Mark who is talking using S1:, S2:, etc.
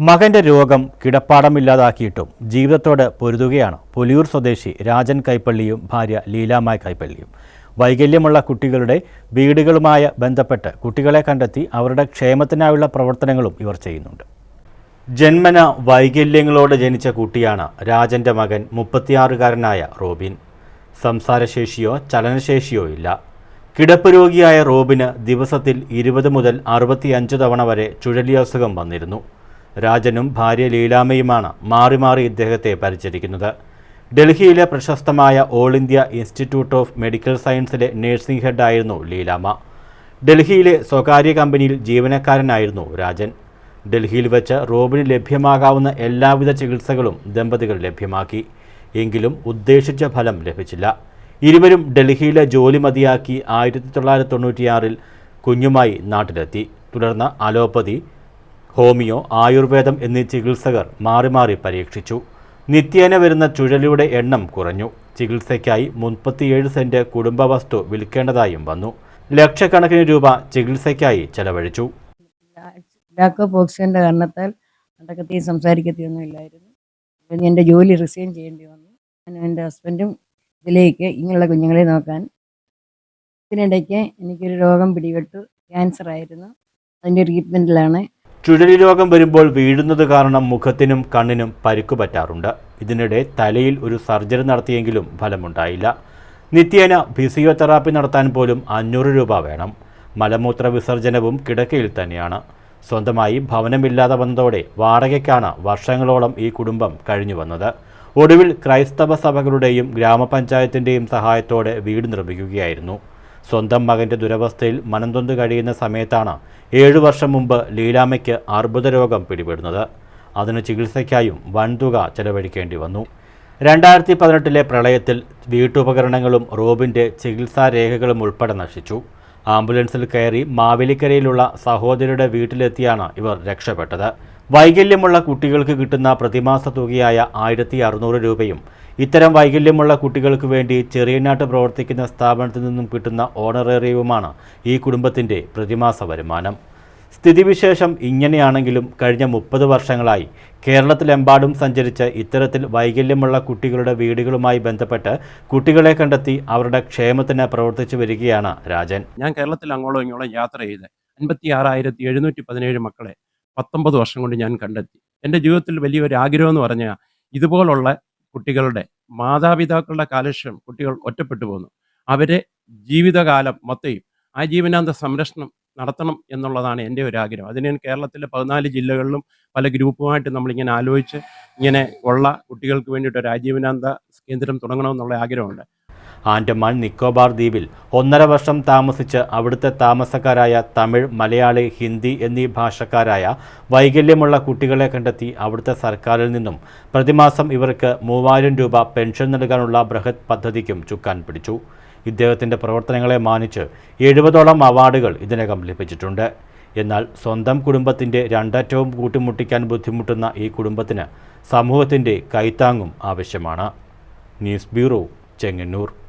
S1: മകന്റെ രോഗം കിടപ്പാടമില്ലാതാക്കിയിട്ടും ജീവിതത്തോട് പൊരുതുകയാണ് പൊലിയൂർ സ്വദേശി രാജൻ കൈപ്പള്ളിയും ഭാര്യ ലീലാമായ കൈപ്പള്ളിയും. വൈകല്യമുള്ള കുട്ടികളുടെ വീടുകളുമായി ബന്ധപ്പെട്ട് കുട്ടികളെ കണ്ടെത്തി അവരുടെ ക്ഷേമത്തിനായുള്ള പ്രവർത്തനങ്ങളും ഇവർ ചെയ്യുന്നുണ്ട്. ജന്മന വൈകല്യങ്ങളോട് ജനിച്ച കുട്ടിയാണ് രാജന്റെ മകൻ മുപ്പത്തിയാറുകാരനായ റോബിൻ. സംസാരശേഷിയോ ചലനശേഷിയോ ഇല്ല. കിടപ്പ് രോഗിയായ റോബിന് ദിവസത്തിൽ ഇരുപത് മുതൽ അറുപത്തിയഞ്ച് തവണ വരെ ചുഴലിയസുഖം വന്നിരുന്നു. രാജനും ഭാര്യ ലീലാമയുമാണ് മാറി മാറി ഇദ്ദേഹത്തെ പരിചരിക്കുന്നത്. ഡൽഹിയിലെ പ്രശസ്തമായ all India institute of medical സയൻസിലെ nursing ഹെഡായിരുന്നു ലീലാമ. ഡൽഹിയിലെ സ്വകാര്യ കമ്പനിയിൽ ജീവനക്കാരനായിരുന്നു രാജൻ. ഡൽഹിയിൽ വെച്ച് റോബിന് ലഭ്യമാകാവുന്ന എല്ലാവിധ ചികിത്സകളും ദമ്പതികൾ ലഭ്യമാക്കി. എങ്കിലും ഉദ്ദേശിച്ച ഫലം ലഭിച്ചില്ല. ഇരുവരും ഡൽഹിയിലെ ജോലി മതിയാക്കി ആയിരത്തി തൊള്ളായിരത്തി തൊണ്ണൂറ്റിയാറിൽ കുഞ്ഞുമായി നാട്ടിലെത്തി. തുടർന്ന് അലോപ്പതി ഹോമിയോ ആയുർവേദം എന്നീ ചികിത്സകർ മാറി മാറി പരീക്ഷിച്ചു. നിത്യേന വരുന്ന ചുഴലിയുടെ എണ്ണം കുറഞ്ഞു. ചികിത്സയ്ക്കായി മുപ്പത്തിയേഴ് സെന്റ് കുടുംബവസ്തു വിൽക്കേണ്ടതായും വന്നു. ലക്ഷക്കണക്കിന് രൂപ ചികിത്സയ്ക്കായി ചെലവഴിച്ചു.
S2: ലാക്കോ പോക്സിന്റെ കാരണത്താൽ നടക്കത്തെയും സംസാരിക്കത്തെയൊന്നും ഇല്ലായിരുന്നു. എന്റെ ജോലി റിസൈൻ ചെയ്യേണ്ടി വന്നു. ഞാനും എന്റെ ഹസ്ബൻഡും ഇതിലേക്ക് ഇങ്ങനെയുള്ള കുഞ്ഞുങ്ങളെ നോക്കാൻ. ഇതിനിടയ്ക്ക് എനിക്കൊരു രോഗം പിടിപെട്ടു. ക്യാൻസർ ആയിരുന്നു. അതിന്റെ ട്രീറ്റ്മെന്റിലാണ്
S1: ചുഴലി രോഗം വരുമ്പോൾ വീഴുന്നത് കാരണം മുഖത്തിനും കണ്ണിനും പരിക്കു പറ്റാറുണ്ട്. ഇതിനിടെ തലയിൽ ഒരു സർജറി നടത്തിയെങ്കിലും ഫലമുണ്ടായില്ല. നിത്യേന ഫിസിയോതെറാപ്പി നടത്താൻ പോലും അഞ്ഞൂറ് രൂപ വേണം. മലമൂത്ര വിസർജനവും കിടക്കയിൽ തന്നെയാണ്. സ്വന്തമായി ഭവനമില്ലാതെ വന്നതോടെ വാടകയ്ക്കാണ് വർഷങ്ങളോളം ഈ കുടുംബം കഴിഞ്ഞു വന്നത്. ഒടുവിൽ ക്രൈസ്തവ സഭകളുടെയും ഗ്രാമപഞ്ചായത്തിന്റെയും സഹായത്തോടെ വീട് നിർമ്മിക്കുകയായിരുന്നു. സ്വന്തം മകന്റെ ദുരവസ്ഥയിൽ മനംതൊന്ന് കഴിയുന്ന സമയത്താണ് ഏഴു വർഷം മുമ്പ് ലീലാമ്മയ്ക്ക് അർബുദ രോഗം പിടിപെടുന്നത്. അതിന് ചികിത്സയ്ക്കായും വൻതുക ചെലവഴിക്കേണ്ടി വന്നു. രണ്ടായിരത്തി പതിനെട്ടിലെ പ്രളയത്തിൽ വീട്ടുപകരണങ്ങളും റോബിന്റെ ചികിത്സാ രേഖകളും ഉൾപ്പെടെ നശിച്ചു. ആംബുലൻസിൽ കയറി മാവേലിക്കരയിലുള്ള സഹോദരിയുടെ വീട്ടിലെത്തിയാണ് ഇവർ രക്ഷപ്പെട്ടത്. വൈകല്യമുള്ള കുട്ടികൾക്ക് കിട്ടുന്ന പ്രതിമാസ തുകയായ ആയിരത്തി അറുന്നൂറ് രൂപയും ഇത്തരം വൈകല്യമുള്ള കുട്ടികൾക്ക് വേണ്ടി ചെറിയനാട്ട് പ്രവർത്തിക്കുന്ന സ്ഥാപനത്തിൽ നിന്നും കിട്ടുന്ന ഓണറേറിയവുമാണ് ഈ കുടുംബത്തിന്റെ പ്രതിമാസ വരുമാനം. സ്ഥിതിവിശേഷം ഇങ്ങനെയാണെങ്കിലും കഴിഞ്ഞ മുപ്പത് വർഷങ്ങളായി കേരളത്തിലെമ്പാടും സഞ്ചരിച്ച് ഇത്തരത്തിൽ വൈകല്യമുള്ള കുട്ടികളുടെ വീടുകളുമായി ബന്ധപ്പെട്ട് കുട്ടികളെ കണ്ടെത്തി അവരുടെ ക്ഷേമത്തിന് പ്രവർത്തിച്ചു വരികയാണ് രാജൻ.
S3: ഞാൻ കേരളത്തിൽ അങ്ങോളം ഇങ്ങോളം യാത്ര ചെയ്ത്. അൻപത്തി ആറായിരത്തി എഴുന്നൂറ്റി പതിനേഴ് മക്കളെ പത്തൊമ്പത് വർഷം കൊണ്ട് ഞാൻ കണ്ടെത്തി. എന്റെ ജീവിതത്തിൽ വലിയൊരു ആഗ്രഹം എന്ന് പറഞ്ഞാൽ ഇതുപോലുള്ള കുട്ടികളുടെ മാതാപിതാക്കളുടെ കാലക്ഷം കുട്ടികൾ ഒറ്റപ്പെട്ടു പോകുന്നു അവരെ ജീവിതകാലം മൊത്തയും ആ ജീവനാന്ത സംരക്ഷണം നടത്തണം എന്നുള്ളതാണ് എന്റെ ഒരു ആഗ്രഹം. അതിന് കേരളത്തിലെ പതിനാല് ജില്ലകളിലും പല ഗ്രൂപ്പുമായിട്ട് നമ്മളിങ്ങനെ ആലോചിച്ച് ഇങ്ങനെ ഉള്ള കുട്ടികൾക്ക് വേണ്ടിയിട്ട് ഒരു ആജീവനാന്ത കേന്ദ്രം തുടങ്ങണമെന്നുള്ള ആഗ്രഹമുണ്ട്.
S1: ആൻഡമാൻ നിക്കോബാർ ദ്വീപിൽ ഒന്നര വർഷം താമസിച്ച് അവിടുത്തെ താമസക്കാരായ തമിഴ് മലയാളി ഹിന്ദി എന്നീ ഭാഷക്കാരായ വൈകല്യമുള്ള കുട്ടികളെ കണ്ടെത്തി അവിടുത്തെ സർക്കാരിൽ നിന്നും പ്രതിമാസം ഇവർക്ക് മൂവായിരം രൂപ പെൻഷൻ നൽകാനുള്ള ബൃഹത് പദ്ധതിക്കും ചുക്കാൻ പിടിച്ചു. ഇദ്ദേഹത്തിന്റെ പ്രവർത്തനങ്ങളെ മാനിച്ച് എഴുപതോളം അവാർഡുകൾ ഇതിനകം ലഭിച്ചിട്ടുണ്ട്. എന്നാൽ സ്വന്തം കുടുംബത്തിന്റെ രണ്ടറ്റവും കൂട്ടിമുട്ടിക്കാൻ ബുദ്ധിമുട്ടുന്ന ഈ കുടുംബത്തിന് സമൂഹത്തിന്റെ കൈത്താങ്ങും ആവശ്യമാണ്. News bureau Chengannur.